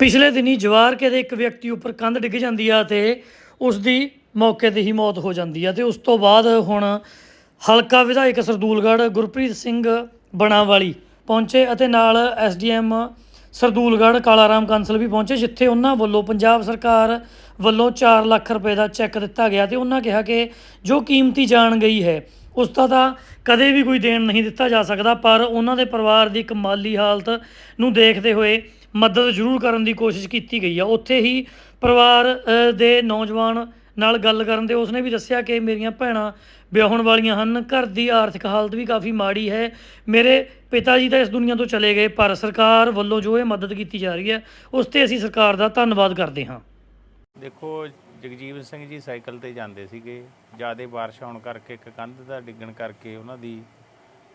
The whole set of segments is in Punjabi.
ਪਿਛਲੇ ਦਿਨੀ ਜਵਾਰਕੇ ਦੇ ਇੱਕ ਵਿਅਕਤੀ ਉੱਪਰ ਕੰਧ ਡਿੱਗ ਜਾਂਦੀ ਆ ਤੇ ਉਸ ਦੀ ਮੌਕੇ ਤੇ ਹੀ ਮੌਤ ਹੋ ਜਾਂਦੀ ਆ ਤੇ ਉਸ ਤੋਂ ਬਾਅਦ ਹੁਣ ਹਲਕਾ ਵਿਧਾਇਕ ਸਰਦੂਲਗੜ੍ਹ ਗੁਰਪ੍ਰੀਤ ਸਿੰਘ ਬਣਾਵਾਲੀ ਪਹੁੰਚੇ ਅਤੇ ਨਾਲ ਐਸਡੀਐਮ ਸਰਦੂਲਗੜ੍ਹ ਕਾਲਾਰਾਮ ਕਾਂਸਲ ਵੀ ਪਹੁੰਚੇ, ਜਿੱਥੇ ਉਹਨਾਂ ਵੱਲੋਂ ਪੰਜਾਬ ਸਰਕਾਰ ਵੱਲੋਂ 4 ਲੱਖ ਰੁਪਏ ਦਾ ਚੈੱਕ ਦਿੱਤਾ ਗਿਆ ਤੇ ਉਹਨਾਂ ਕਿਹਾ ਕਿ ਜੋ ਕੀਮਤੀ ਜਾਣ ਗਈ ਹੈ, ਉਸ ਦਾ ਤਾਂ ਕਦੇ ਵੀ ਕੋਈ ਦੇਣ ਨਹੀਂ ਦਿੱਤਾ ਜਾ ਸਕਦਾ, ਪਰ ਉਹਨਾਂ ਦੇ ਪਰਿਵਾਰ ਦੀ ਇੱਕ ਮਾਲੀ ਹਾਲਤ ਨੂੰ ਦੇਖਦੇ ਹੋਏ ਮਦਦ ਜ਼ਰੂਰ ਕਰਨ ਦੀ ਕੋਸ਼ਿਸ਼ ਕੀਤੀ ਗਈ ਆ। ਉੱਥੇ ਹੀ ਪਰਿਵਾਰ ਦੇ ਨੌਜਵਾਨ ਨਾਲ ਗੱਲ ਕਰਨ ਤੇ ਉਸਨੇ ਵੀ ਦੱਸਿਆ ਕਿ ਮੇਰੀਆਂ ਭੈਣਾਂ ਵਿਆਹੁਣ ਵਾਲੀਆਂ ਹਨ। ਘਰ ਦੀ ਆਰਥਿਕ ਹਾਲਤ ਵੀ ਕਾਫੀ ਮਾੜੀ ਹੈ। ਮੇਰੇ ਪਿਤਾ ਜੀ ਤਾਂ ਇਸ ਦੁਨੀਆ ਤੋਂ ਚਲੇ ਗਏ, ਪਰ ਸਰਕਾਰ ਵੱਲੋਂ ਜੋ ਇਹ ਮਦਦ ਕੀਤੀ ਜਾ ਰਹੀ ਹੈ, ਉਸ ਤੇ ਅਸੀਂ ਸਰਕਾਰ ਦਾ ਧੰਨਵਾਦ ਕਰਦੇ ਹਾਂ। ਦੇਖੋ, ਜਗਜੀਵਨ ਸਿੰਘ ਜੀ ਸਾਈਕਲ ਤੇ ਜਾਂਦੇ ਸੀਗੇ। ਜ਼ਿਆਦਾ ਬਾਰਿਸ਼ ਆਉਣ ਕਰਕੇ ਇੱਕ ਕੰਧ ਦਾ ਡਿੱਗਣ ਕਰਕੇ ਉਹਨਾਂ ਦੀ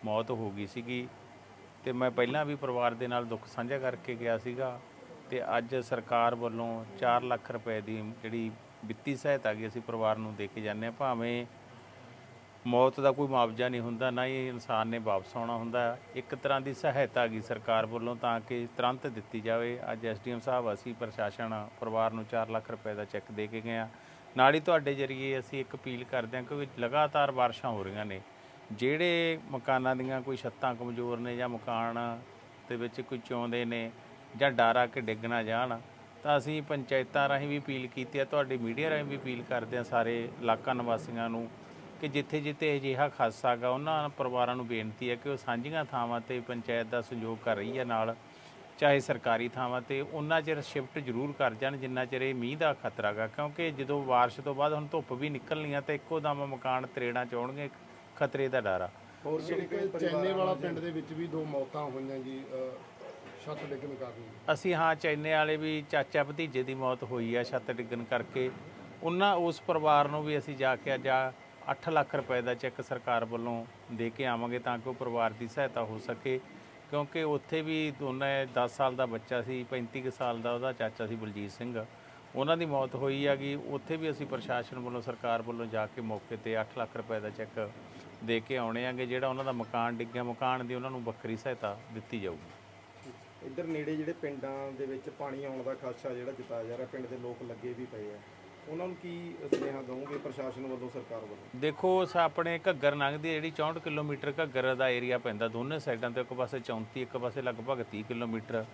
ਮੌਤ ਹੋ ਗਈ ਸੀਗੀ। ਤੇ ਮੈਂ ਪਹਿਲਾਂ ਵੀ ਪਰਿਵਾਰ ਦੇ ਨਾਲ ਦੁੱਖ ਸਾਂਝਾ ਕਰਕੇ ਗਿਆ ਸੀਗਾ ਤੇ ਅੱਜ ਸਰਕਾਰ ਵੱਲੋਂ 4 ਲੱਖ ਰੁਪਏ ਦੀ ਜਿਹੜੀ ਵਿੱਤੀ ਸਹਾਇਤਾ ਗਈ ਅਸੀਂ ਪਰਿਵਾਰ ਨੂੰ ਦੇ ਕੇ ਜਾਂਦੇ ਹਾਂ। ਭਾਵੇਂ ਮੌਤ ਦਾ ਕੋਈ ਮੁਆਵਜ਼ਾ ਨਹੀਂ ਹੁੰਦਾ, ਨਾ ਹੀ ਇਨਸਾਨ ਨੇ ਵਾਪਸ ਆਉਣਾ ਹੁੰਦਾ। ਇੱਕ ਤਰ੍ਹਾਂ ਦੀ ਸਹਾਇਤਾ ਗਈ ਸਰਕਾਰ ਵੱਲੋਂ ਤਾਂ ਕਿ ਤੁਰੰਤ ਦਿੱਤੀ ਜਾਵੇ। ਅੱਜ ਐਸਡੀਐਮ ਸਾਹਿਬ, ਅਸੀਂ ਪ੍ਰਸ਼ਾਸਨ, ਪਰਿਵਾਰ ਨੂੰ 4 ਲੱਖ ਰੁਪਏ ਦਾ ਚੈੱਕ ਦੇ ਕੇ ਗਏ ਆ ਨਾਲ ਹੀ ਤੁਹਾਡੇ ਜਰੀਏ ਅਸੀਂ ਇੱਕ ਅਪੀਲ ਕਰਦੇ ਹਾਂ ਕਿਉਂਕਿ ਲਗਾਤਾਰ ਬਾਰਿਸ਼ਾਂ ਹੋ ਰਹੀਆਂ ਨੇ। ਜਿਹੜੇ ਮਕਾਨਾਂ ਦੀਆਂ ਕੋਈ ਛੱਤਾਂ ਕਮਜ਼ੋਰ ਨੇ ਜਾਂ ਮਕਾਨ ਦੇ ਵਿੱਚ ਕੋਈ ਚੌਂਦੇ ਨੇ ਜਾਂ ਡਰ ਆ ਕਿ ਡਿੱਗ ਨਾ ਜਾਣ, ਤਾਂ ਅਸੀਂ ਪੰਚਾਇਤਾਂ ਰਾਹੀਂ ਵੀ ਅਪੀਲ ਕੀਤੀ ਹੈ, ਤੁਹਾਡੀ ਮੀਡੀਆ ਰਾਹੀਂ ਵੀ ਅਪੀਲ ਕਰਦੇ ਹਾਂ ਸਾਰੇ ਇਲਾਕਾ ਨਿਵਾਸੀਆਂ ਨੂੰ ਕਿ ਜਿੱਥੇ ਜਿੱਥੇ ਅਜਿਹਾ ਖਾਸਾ ਗਾ ਉਹਨਾਂ ਪਰਿਵਾਰਾਂ ਨੂੰ ਬੇਨਤੀ ਹੈ ਕਿ ਉਹ ਸਾਂਝੀਆਂ ਥਾਵਾਂ ਤੇ ਪੰਚਾਇਤ ਦਾ ਸਹਿਯੋਗ ਕਰ ਰਹੀ ਹੈ ਨਾਲ, ਚਾਹੇ ਸਰਕਾਰੀ ਥਾਵਾਂ ਤੇ ਉਹਨਾਂ ਚਿਰ ਸ਼ਿਫਟ ਜ਼ਰੂਰ ਕਰ ਜਾਣ, ਜਿੰਨਾ ਚਿਰ ਇਹ ਮੀਂਹ ਦਾ ਖਤਰਾ ਗਾ ਕਿਉਂਕਿ ਜਦੋਂ ਬਾਰਿਸ਼ ਤੋਂ ਬਾਅਦ ਹੁਣ ਧੁੱਪ ਵੀ ਨਿਕਲਣੀ ਆ ਤੇ ਇੱਕੋ ਦਮ ਮਕਾਨ ਤਰੇੜਾਂ ਚੋਣਗੇ ਖਤਰੇ ਦਾ ਡਰ ਆ। ਹੋਰ ਜਿਹੜੇ ਚੈਨੇ ਵਾਲਾ ਪਿੰਡ ਦੇ ਵਿੱਚ ਵੀ ਦੋ ਮੌਤਾਂ ਹੋਈਆਂ ਜੀ ਛੱਤ ਡਿੱਗਣ ਕਾਰਨ। ਅਸੀਂ ਹਾਂ ਚੈਨੇ ਵਾਲੇ ਵੀ ਚਾਚਾ ਭਤੀਜੇ ਦੀ ਮੌਤ ਹੋਈ ਆ ਛੱਤ ਡਿੱਗਣ ਕਰਕੇ। ਉਹਨਾਂ ਉਸ ਪਰਿਵਾਰ ਨੂੰ ਵੀ ਅਸੀਂ ਜਾ ਕੇ ਅੱਜ 8 ਲੱਖ ਰੁਪਏ ਦਾ ਚੈੱਕ ਸਰਕਾਰ ਵੱਲੋਂ ਦੇ ਕੇ ਆਵਾਂਗੇ ਤਾਂ ਕਿ ਉਹ ਪਰਿਵਾਰ ਦੀ ਸਹਾਇਤਾ ਹੋ ਸਕੇ। ਕਿਉਂਕਿ ਉੱਥੇ ਵੀ ਦੋਨੇ 10 ਸਾਲ ਦਾ ਬੱਚਾ ਸੀ 35 ਕੁ ਸਾਲ ਦਾ ਉਹਦਾ ਚਾਚਾ ਸੀ ਬਲਜੀਤ ਸਿੰਘ। ਉਹਨਾਂ ਦੀ ਮੌਤ ਹੋਈ ਹੈਗੀ ਉੱਥੇ ਵੀ ਅਸੀਂ ਪ੍ਰਸ਼ਾਸਨ ਵੱਲੋਂ ਸਰਕਾਰ ਵੱਲੋਂ ਜਾ ਕੇ ਮੌਕੇ ਤੇ 8 ਲੱਖ ਰੁਪਏ ਦਾ ਚੈੱਕ ਦੇ ਕੇ ਆਉਣੇ ਆਂਗੇ ਜਿਹੜਾ ਉਹਨਾਂ ਦਾ ਮਕਾਨ ਡਿੱਗਿਆ ਮਕਾਨ ਦੀ ਉਹਨਾਂ ਨੂੰ ਵੱਖਰੀ ਸਹਾਇਤਾ ਦਿੱਤੀ ਜਾਊਗੀ। ਇੱਧਰ ਨੇੜੇ ਜਿਹੜੇ ਪਿੰਡਾਂ ਦੇ ਵਿੱਚ ਪਾਣੀ ਆਉਣ ਦਾ ਖਾਸਾ ਜਿਹੜਾ ਜਤਾਇਆ ਜਾ ਰਿਹਾ ਪਿੰਡ ਦੇ ਲੋਕ ਲੱਗੇ ਵੀ ਪਏ ਆ। ਉਹਨਾਂ ਨੂੰ ਕੀ ਸੁਨੇਹਾ ਦਵੋਗੇ ਪ੍ਰਸ਼ਾਸਨ ਵੱਲੋਂ ਸਰਕਾਰ ਵੱਲੋਂ? ਦੇਖੋ ਸ ਆਪਣੇ ਘੱਗਰ ਲੰਘਦੀ ਹੈ ਜਿਹੜੀ 64 ਕਿਲੋਮੀਟਰ ਘੱਗਰ ਦਾ ਏਰੀਆ ਪੈਂਦਾ ਦੋਨੇ ਸਾਈਡਾਂ ਤੇ ਇੱਕ ਪਾਸੇ 34 ਇੱਕ ਪਾਸੇ ਲਗਭਗ 30 ਕਿਲੋਮੀਟਰ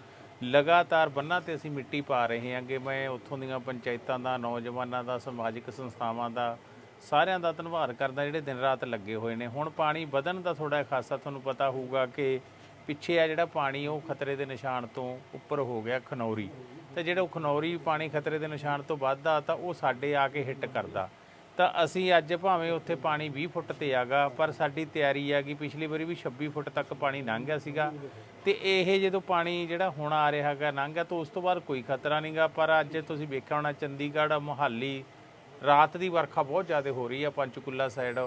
ਲਗਾਤਾਰ ਬੰਨਾਂ ਤੇ ਅਸੀਂ ਮਿੱਟੀ ਪਾ ਰਹੇ ਹਾਂ ਕਿ ਮੈਂ ਉੱਥੋਂ ਦੀਆਂ ਪੰਚਾਇਤਾਂ ਦਾ, ਨੌਜਵਾਨਾਂ ਦਾ, ਸਮਾਜਿਕ ਸੰਸਥਾਵਾਂ ਦਾ ਸਾਰਿਆਂ ਦਾ ਧੰਨਵਾਦ ਕਰਦਾ, ਜਿਹੜੇ ਦਿਨ ਰਾਤ ਲੱਗੇ ਹੋਏ ਨੇ। ਹੁਣ ਪਾਣੀ ਵਧਣ ਦਾ ਥੋੜਾ ਖਾਸਾ ਤੁਹਾਨੂੰ ਪਤਾ ਹੋਊਗਾ ਕਿ ਪਿੱਛੇ ਆ ਜਿਹੜਾ ਪਾਣੀ, ਉਹ ਖਤਰੇ ਦੇ ਨਿਸ਼ਾਨ ਤੋਂ ਉੱਪਰ ਹੋ ਗਿਆ ਖਨੌਰੀ। ਤੇ ਜਿਹੜਾ ਉਹ ਖਨੌਰੀ ਪਾਣੀ ਖਤਰੇ ਦੇ ਨਿਸ਼ਾਨ ਤੋਂ ਵੱਧਦਾ, ਤਾਂ ਉਹ ਸਾਡੇ ਆ ਕੇ ਹਿੱਟ ਕਰਦਾ। ਤਾਂ ਅਸੀਂ ਅੱਜ ਭਾਵੇਂ ਉੱਥੇ ਪਾਣੀ 20 ਫੁੱਟ ਤੇ ਆਗਾ, ਪਰ ਸਾਡੀ ਤਿਆਰੀ ਆ ਕਿ ਪਿਛਲੀ ਵਾਰੀ ਵੀ 26 ਫੁੱਟ ਤੱਕ ਪਾਣੀ ਲੰਘ ਗਿਆ ਸੀਗਾ। ਤੇ ਇਹ ਜਦੋਂ ਪਾਣੀ ਜਿਹੜਾ ਹੁਣ ਆ ਰਿਹਾ ਹੈਗਾ ਲੰਘ ਗਿਆ ਤਾਂ ਉਸ ਤੋਂ ਬਾਅਦ ਕੋਈ ਖਤਰਾ ਨਹੀਂਗਾ ਪਰ ਅੱਜ ਤੁਸੀਂ ਵੇਖਿਆ ਹੋਣਾ ਚੰਡੀਗੜ੍ਹ, ਮੁਹਾਲੀ, ਰਾਤ ਦੀ ਵਰਖਾ ਬਹੁਤ ਜ਼ਿਆਦਾ ਹੋ ਰਹੀ ਆ ਪੰਚਕੁਲਾ ਸਾਈਡ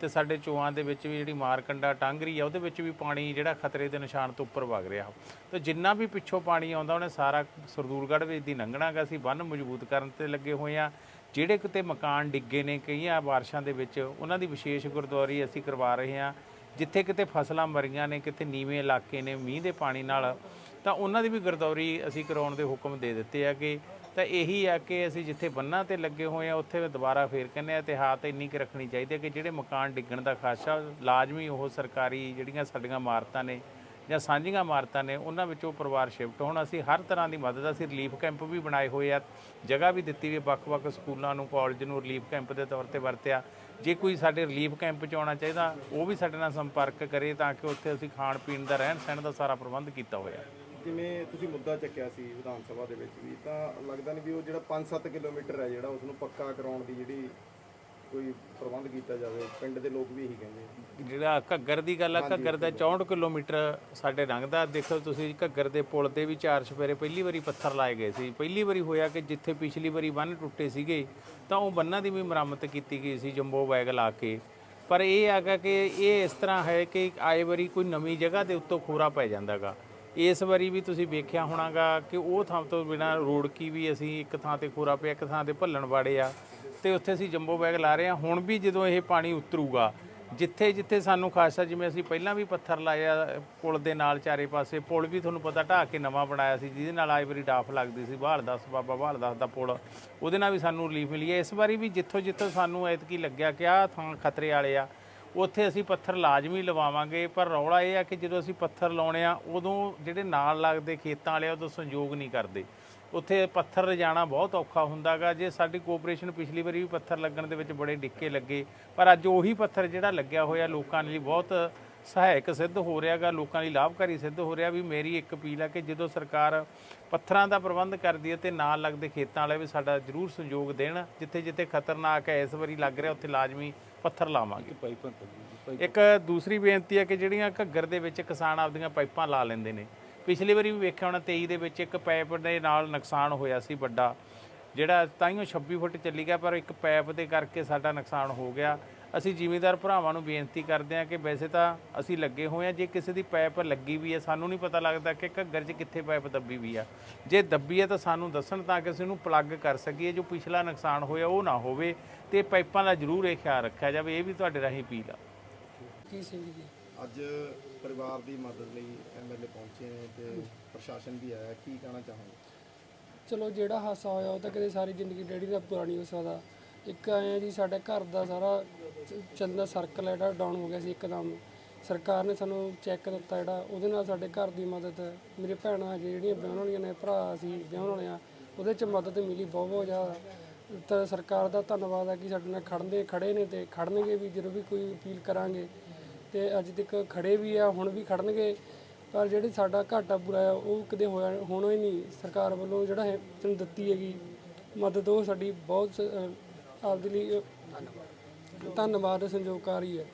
ਤੇ ਸਾਡੇ ਚੋਆਂ ਦੇ ਵਿੱਚ ਵੀ ਜਿਹੜੀ ਮਾਰਕੰਡਾ ਟਾਂਗਰੀ ਆ, ਉਹਦੇ ਵਿੱਚ ਵੀ ਪਾਣੀ ਜਿਹੜਾ ਖਤਰੇ ਦੇ ਨਿਸ਼ਾਨ ਤੋਂ ਉੱਪਰ ਵਗ ਰਿਹਾ। ਤੇ ਜਿੰਨਾ ਵੀ ਪਿੱਛੋਂ ਪਾਣੀ ਆਉਂਦਾ, ਉਹਨੇ ਸਾਰਾ ਸਰਦੂਲਗੜ੍ਹ ਵਿੱਚ ਦੀ ਲੰਘਣਾਗਾ ਅਸੀਂ ਬੰਨ ਮਜ਼ਬੂਤ ਕਰਨ ਤੇ ਲੱਗੇ ਹੋਏ ਆ। ਜਿਹੜੇ ਕਿਤੇ ਮਕਾਨ ਡਿੱਗੇ ਨੇ, ਕਈਆਂ ਬਾਰਿਸ਼ਾਂ ਦੇ ਵਿੱਚ, ਉਹਨਾਂ ਦੀ ਵਿਸ਼ੇਸ਼ ਗੁਰਦੁਆਰੀ ਅਸੀਂ ਕਰਵਾ ਰਹੇ ਹਾਂ। ਜਿੱਥੇ ਕਿਤੇ ਫਸਲਾਂ ਮਰੀਆਂ ਨੇ, ਕਿਤੇ ਨੀਵੇਂ ਇਲਾਕੇ ਨੇ, ਮੀਂਹ ਦੇ ਪਾਣੀ ਨਾਲ, ਤਾਂ ਉਹਨਾਂ ਦੀ ਵੀ ਗਰਦੌਰੀ ਅਸੀਂ ਕਰਾਉਣ ਦੇ ਹੁਕਮ ਦੇ ਦਿੱਤੇ ਆ ਕਿ ਤਾਂ ਇਹੀ ਆ ਕਿ ਅਸੀਂ ਜਿੱਥੇ ਬੰਨਾਂ ਤੇ ਲੱਗੇ ਹੋਏ ਆ ਉੱਥੇ ਦੁਬਾਰਾ ਫੇਰ ਕਹਿੰਦੇ ਆ ਇਤਿਹਾਤ ਇੰਨੀ ਕਿ ਰੱਖਣੀ ਚਾਹੀਦੀ ਹੈ ਕਿ ਜਿਹੜੇ ਮਕਾਨ ਡਿੱਗਣ ਦਾ ਖਾਸਾ ਲਾਜ਼ਮੀ ਉਹ ਸਰਕਾਰੀ ਜਿਹੜੀਆਂ ਸਾਡੀਆਂ ਇਮਾਰਤਾਂ ਨੇ ਜਾਂ ਸਾਂਝੀਆਂ ਇਮਾਰਤਾਂ ਨੇ, ਉਹਨਾਂ ਵਿੱਚੋਂ ਪਰਿਵਾਰ ਸ਼ਿਫਟ ਹੋਣ। ਅਸੀਂ ਹਰ ਤਰ੍ਹਾਂ ਦੀ ਮਦਦ, ਅਸੀਂ ਰਿਲੀਫ ਕੈਂਪ ਵੀ ਬਣਾਏ ਹੋਏ ਆ। ਜਗ੍ਹਾ ਵੀ ਦਿੱਤੀ ਵੀ ਵੱਖ-ਵੱਖ ਸਕੂਲਾਂ ਨੂੰ ਕਾਲਜ ਨੂੰ ਰਿਲੀਫ ਕੈਂਪ ਦੇ ਤੌਰ ਤੇ ਵਰਤਿਆ। ਜੇ ਕੋਈ ਸਾਡੇ ਰਿਲੀਫ ਕੈਂਪ 'ਚ ਆਉਣਾ ਚਾਹੀਦਾ, ਉਹ ਵੀ ਸਾਡੇ ਨਾਲ ਸੰਪਰਕ ਕਰੇ ਤਾਂ ਕਿ ਉੱਥੇ ਅਸੀਂ ਖਾਣ ਪੀਣ ਦਾ, ਰਹਿਣ ਸਹਿਣ ਦਾ ਸਾਰਾ ਪ੍ਰਬੰਧ ਕੀਤਾ ਹੋਇਆ। ਜਿਵੇਂ ਤੁਸੀਂ ਮੁੱਦਾ ਚੱਕਿਆ ਸੀ ਵਿਧਾਨ ਸਭਾ ਦੇ ਵਿੱਚ ਵੀ, ਤਾਂ ਲੱਗਦਾ ਨਹੀਂ ਵੀ ਉਹ ਜਿਹੜਾ 5-7 ਕਿਲੋਮੀਟਰ ਹੈ ਜਿਹੜਾ ਉਸ ਨੂੰ ਪੱਕਾ ਕਰਾਉਣ ਦੀ ਜਿਹੜੀ ਕੋਈ ਪ੍ਰਬੰਧ ਕੀਤਾ ਜਾਵੇ ਪਿੰਡ ਦੇ ਲੋਕ ਵੀ ਇਹੀ ਕਹਿੰਦੇ ਆ। ਜਿਹੜਾ ਘੱਗਰ ਦੀ ਗੱਲ ਆ ਘੱਗਰ ਦਾ 64 ਕਿਲੋਮੀਟਰ ਸਾਡੇ ਲੰਘਦਾ ਦੇਖੋ ਤੁਸੀਂ ਘੱਗਰ ਦੇ ਪੁਲ ਤੇ ਵੀ ਚਾਰ ਸਵੇਰੇ ਪਹਿਲੀ ਵਾਰੀ ਪੱਥਰ ਲਾਏ ਗਏ ਸੀ। ਪਹਿਲੀ ਵਾਰੀ ਹੋਇਆ ਕਿ ਜਿੱਥੇ ਪਿਛਲੀ ਵਾਰੀ ਬੰਨ ਟੁੱਟੇ ਸੀਗੇ ਤਾਂ ਉਹ ਬੰਨਾਂ ਦੀ ਵੀ ਮੁਰੰਮਤ ਕੀਤੀ ਗਈ ਸੀ ਜੰਬੋ ਬੈਗ ਲਾ ਕੇ। ਪਰ ਇਹ ਹੈਗਾ ਕਿ ਇਹ ਇਸ ਤਰ੍ਹਾਂ ਹੈ ਕਿ ਆਏ ਵਾਰੀ ਕੋਈ ਨਵੀਂ ਜਗ੍ਹਾ ਦੇ ਉੱਤੋਂ ਖੋਰਾ ਪੈ ਜਾਂਦਾਗਾ। ਇਸ ਵਾਰੀ ਵੀ ਤੁਸੀਂ ਵੇਖਿਆ ਹੋਣਾਗਾ ਕਿ ਉਹ ਥਾਂ ਤੋਂ ਬਿਨਾ ਰੋਡ ਕੀ ਵੀ ਅਸੀਂ ਇੱਕ ਥਾਂ ਤੇ ਖੋਰਾ ਪਿਆ ਇੱਕ ਥਾਂ ਤੇ ਭੱਲਣ ਵਾੜੇ ਆ। ਤੇ ਉੱਥੇ ਅਸੀਂ ਜੰਬੋ ਬੈਗ ਲਾ ਰਹੇ ਹਾਂ। ਹੁਣ ਵੀ ਜਦੋਂ ਇਹ ਪਾਣੀ ਉਤਰੂਗਾ ਜਿੱਥੇ ਜਿੱਥੇ ਸਾਨੂੰ ਖਾਸਾ ਜਿਵੇਂ ਅਸੀਂ ਪਹਿਲਾਂ ਵੀ ਪੱਥਰ ਲਾਇਆ ਪੁਲ ਦੇ ਨਾਲ ਚਾਰੇ ਪਾਸੇ ਪੁਲ ਵੀ ਤੁਹਾਨੂੰ ਪਤਾ ਢਾਹ ਕੇ ਨਵਾਂ ਬਣਾਇਆ ਸੀ ਜਿਹਦੇ ਨਾਲ ਆਈ ਵਾਰੀ ਡਾਫ ਲੱਗਦੀ ਸੀ ਬਹਾਲ ਦਸ ਬਾਬਾ ਬਹਾਲ ਦਸ ਦਾ ਪੁਲ। ਉਹਦੇ ਨਾਲ ਵੀ ਸਾਨੂੰ ਰਿਲੀਫ ਮਿਲੀ ਹੈ। ਇਸ ਵਾਰੀ ਵੀ ਜਿੱਥੋਂ ਜਿੱਥੋਂ ਸਾਨੂੰ ਐਤਕੀ ਲੱਗਿਆ ਕਿ ਆਹ ਥਾਂ ਖਤਰੇ ਵਾਲੇ ਆ ਉੱਥੇ ਅਸੀਂ ਪੱਥਰ ਲਾਜ਼ਮੀ ਲਵਾਵਾਂਗੇ। ਪਰ ਰੌਲਾ ਇਹ ਆ ਕਿ ਜਦੋਂ ਅਸੀਂ ਪੱਥਰ ਲਾਉਣੇ ਆ ਉਦੋਂ ਜਿਹੜੇ ਨਾਲ ਲੱਗਦੇ ਖੇਤਾਂ ਵਾਲੇ ਆ, ਉਦੋਂ ਸੰਯੋਗ ਨਹੀਂ ਕਰਦੇ। ਉੱਥੇ ਪੱਥਰ ਲਿਜਾਣਾ ਬਹੁਤ ਔਖਾ ਹੁੰਦਾਗਾ। ਜੇ ਸਾਡੀ ਕੋਆਪਰੇਸ਼ਨ ਪਿਛਲੀ ਵਾਰੀ ਵੀ ਪੱਥਰ ਲੱਗਣ ਦੇ ਵਿੱਚ ਬੜੇ ਡਿੱਕੇ ਲੱਗੇ ਪਰ ਅੱਜ ਉਹੀ ਪੱਥਰ ਜਿਹੜਾ ਲੱਗਿਆ ਹੋਇਆ ਲੋਕਾਂ ਲਈ ਬਹੁਤ ਸਹਾਇਕ ਸਿੱਧ ਹੋ ਰਿਹਾਗਾ ਲੋਕਾਂ ਲਈ ਲਾਭਕਾਰੀ ਸਿੱਧ ਹੋ ਰਿਹਾ ਵੀ ਮੇਰੀ ਇੱਕ ਅਪੀਲ ਆ ਕਿ ਜਦੋਂ ਸਰਕਾਰ ਪੱਥਰਾਂ ਦਾ ਪ੍ਰਬੰਧ ਕਰਦੀ ਹੈ ਤੇ ਨਾਲ ਲੱਗਦੇ ਖੇਤਾਂ ਵਾਲੇ ਵੀ ਸਾਡਾ ਜ਼ਰੂਰ ਸੰਯੋਗ ਦੇਣ ਜਿੱਥੇ ਜਿੱਥੇ ਖਤਰਨਾਕ ਹੈ ਇਸ ਵਾਰੀ ਲੱਗ ਰਿਹਾ ਉੱਥੇ ਲਾਜ਼ਮੀ ਪੱਥਰ ਲਾਵਾਂਗੇ। ਇੱਕ ਦੂਸਰੀ ਬੇਨਤੀ ਹੈ ਕਿ ਜਿਹੜੀਆਂ ਘੱਗਰ ਦੇ ਵਿੱਚ ਕਿਸਾਨ ਆਪਦੀਆਂ ਪਾਈਪਾਂ ਲਾ ਲੈਂਦੇ ਨੇ ਪਿਛਲੀ ਵਾਰੀ ਵੀ ਵੇਖਿਆ ਹੋਣਾ 23 ਦੇ ਵਿੱਚ ਇੱਕ ਪਾਈਪ ਦੇ ਨਾਲ ਨੁਕਸਾਨ ਹੋਇਆ ਸੀ ਵੱਡਾ। ਜਿਹੜਾ ਤਾਈਓ 26 ਫੁੱਟ ਚੱਲੀ ਗਿਆ, ਪਰ ਇੱਕ ਪਾਈਪ ਦੇ ਕਰਕੇ ਸਾਡਾ ਨੁਕਸਾਨ ਹੋ ਗਿਆ। ਅਸੀਂ ਜ਼ਿਮੀਂਦਾਰ ਭਰਾਵਾਂ ਨੂੰ ਬੇਨਤੀ ਕਰਦੇ ਹਾਂ ਕਿ ਵੈਸੇ ਤਾਂ ਅਸੀਂ ਲੱਗੇ ਹੋਏ ਹਾਂ, ਜੇ ਕਿਸੇ ਦੀ ਪਾਈਪ ਲੱਗੀ ਵੀ ਹੈ, ਸਾਨੂੰ ਨਹੀਂ ਪਤਾ ਲੱਗਦਾ ਕਿ ਘੱਗਰ 'ਚ ਕਿੱਥੇ ਪਾਈਪ ਦੱਬੀ ਵੀ ਆ। ਜੇ ਦੱਬੀ ਹੈ ਤਾਂ ਸਾਨੂੰ ਦੱਸਣ ਤਾਂ ਕਿ ਅਸੀਂ ਉਹਨੂੰ ਪਲੱਗ ਕਰ ਸਕੀਏ, ਜੋ ਪਿਛਲਾ ਨੁਕਸਾਨ ਹੋਇਆ ਉਹ ਨਾ ਹੋਵੇ। ਤੇ ਪਾਈਪਾਂ ਦਾ ਜ਼ਰੂਰ ਇਹ ਖਿਆਲ ਰੱਖਿਆ ਜਾਵੇ, ਇਹ ਵੀ ਤੁਹਾਡੇ ਰਾਹੀਂ ਅਪੀਲ ਆ। ਕੀ ਸਿੰਘ ਜੀ ਅੱਜ ਪਰਿਵਾਰ ਦੀ ਮਦਦ ਲਈ ਐਮਐਲਏ ਪਹੁੰਚੇ ਨੇ ਤੇ ਪ੍ਰਸ਼ਾਸਨ ਵੀ ਆਇਆ। ਕੀ ਕਹਿਣਾ ਚਾਹੋਗੇ? ਚਲੋ, ਜਿਹੜਾ ਹਾਸਾ ਹੋਇਆ ਉਹ ਤਾਂ ਕਦੇ ਸਾਰੀ ਜ਼ਿੰਦਗੀ ਡੈਡੀ ਦਾ ਪੂਰਾ ਨਹੀਂ ਹੋ ਸਕਦਾ। ਇੱਕ ਆਇਆ ਜੀ, ਸਾਡੇ ਘਰ ਦਾ ਸਾਰਾ ਚ- ਚੱਲਦਾ ਸਰਕਲ ਹੈ ਜਿਹੜਾ ਡਾਊਨ ਹੋ ਗਿਆ ਸੀ ਇੱਕਦਮ। ਸਰਕਾਰ ਨੇ ਸਾਨੂੰ ਚੈੱਕ ਦਿੱਤਾ ਜਿਹੜਾ, ਉਹਦੇ ਨਾਲ ਸਾਡੇ ਘਰ ਦੀ ਮਦਦ, ਮੇਰੇ ਭੈਣਾਂ ਹਜੇ ਜਿਹੜੀਆਂ ਵਿਆਹੁਣ ਵਾਲੀਆਂ ਨੇ, ਭਰਾ ਸੀ, ਵਿਆਹੁਣ ਵਾਲਿਆਂ, ਉਹਦੇ ਚ ਮਦਦ ਮਿਲੀ ਬਹੁਤ ਬਹੁਤ ਜ਼ਿਆਦਾ। ਤਾਂ ਸਰਕਾਰ ਦਾ ਧੰਨਵਾਦ ਹੈ ਕਿ ਸਾਡੇ ਨਾਲ ਖੜਦੇ ਖੜੇ ਨੇ ਤੇ ਖੜਨਗੇ ਵੀ, ਜਦੋਂ ਵੀ ਕੋਈ ਅਪੀਲ ਕਰਾਂਗੇ। ਤੇ ਅੱਜ ਤੱਕ ਖੜੇ ਵੀ ਆ, ਹੁਣ ਵੀ ਖੜਨਗੇ। ਪਰ ਜਿਹੜੀ ਸਾਡਾ ਘਾਟਾ ਪੂਰਾ ਆ, ਉਹ ਕਦੇ ਹੋਇਆ, ਹੋਣਾ ਹੀ ਨਹੀਂ। ਸਰਕਾਰ ਵੱਲੋਂ ਜਿਹੜਾ ਹੈ ਤੈਨੂੰ ਦਿੱਤੀ ਹੈਗੀ ਮਦਦ, ਉਹ ਸਾਡੀ ਬਹੁਤ ਸ- ਅਹ ਆਪਦੇ ਲਈ, ਅਹ ਧੰਨਵਾਦ, ਸੰਯੋਗਕਾਰੀ ਹੈ।